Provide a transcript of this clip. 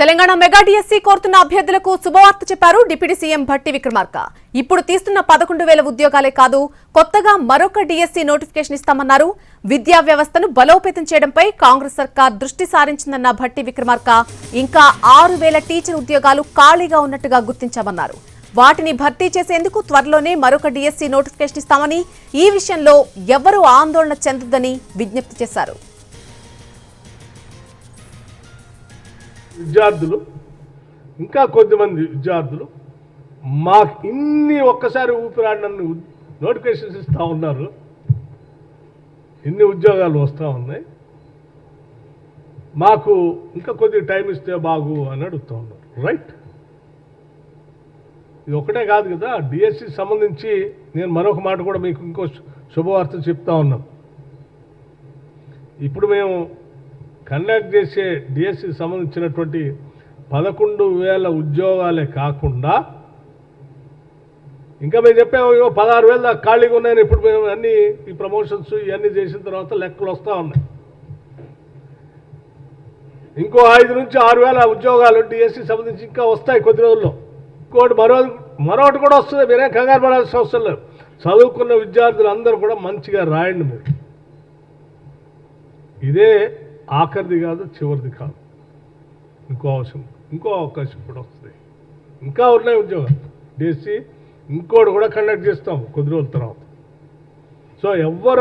Telangana mega DSC కోరుతున్న అభ్యర్థులకు శుభవార్త చెప్పారు డిప్యూటీ సీఎం భట్టి విక్రమార్క. ఇప్పుడు తీస్తున్న పదకొండు వేల ఉద్యోగాలే కాదు కొత్తగా మరొక డిఎస్సీ నోటిఫికేషన్ ఇస్తామన్నారు. విద్యా వ్యవస్థను బలోపేతం చేయడంపై కాంగ్రెస్ సర్కార్ దృష్టి సారించిందన్న భట్టి విక్రమార్క. ఇంకా ఆరు వేల టీచర్ ఉద్యోగాలు ఖాళీగా ఉన్నట్టుగా గుర్తించామన్నారు. వాటిని భర్తీ చేసేందుకు త్వరలోనే మరొక డిఎస్సీ నోటిఫికేషన్ ఇస్తామని ఈ విషయంలో ఎవరూ ఆందోళన చెందొద్దని విజ్ఞప్తి చేశారు. విద్యార్థులు ఇంకా కొద్దిమంది విద్యార్థులు మాకు ఇన్ని ఒక్కసారి ఊపిరాడనన్ని నోటిఫికేషన్స్ ఇస్తూ ఉన్నారు. ఇన్ని ఉద్యోగాలు వస్తూ ఉన్నాయి. మాకు ఇంకా కొద్ది టైం ఇస్తే బాగు అని అడుగుతూ ఉన్నారు. రైట్? ఇది ఒకటే కాదు కదా డిఎస్సి సంబంధించి నేను మరొక మాట కూడా మీకు ఇంకో శుభవార్త చెప్తా ఉన్నాం. ఇప్పుడు మేము కండక్ట్ చేసే డిఎస్సికి సంబంధించినటువంటి పదకొండు వేల ఉద్యోగాలే కాకుండా ఇంకా మేము చెప్పాము పదహారు వేల దాకా ఖాళీగా ఉన్నాయని ఇప్పుడు మేము అన్ని ఈ ప్రమోషన్స్ ఇవన్నీ చేసిన తర్వాత లెక్కలు వస్తూ ఉన్నాయి. ఇంకో ఐదు నుంచి ఆరు వేల ఉద్యోగాలు డిఎస్సి సంబంధించి ఇంకా వస్తాయి కొద్ది రోజుల్లో. ఇంకోటి మరో మరొకటి కూడా వస్తుంది మీరేం కంగారు పడాల్సిన అవసరం లేదు. చదువుకున్న విద్యార్థులు అందరూ కూడా మంచిగా రాయండి మీరు. ఇదే ఆఖరిది కాదు చివరిది కాదు. ఇంకో అవసరం ఇంకో అవకాశం కూడా వస్తుంది. ఇంకా ఉన్నాయి ఉద్యోగాలు డిఎస్సి ఇంకోటి కూడా కండక్ట్ చేస్తాం కొద్ది రోజుల తర్వాత. సో ఎవ్వరు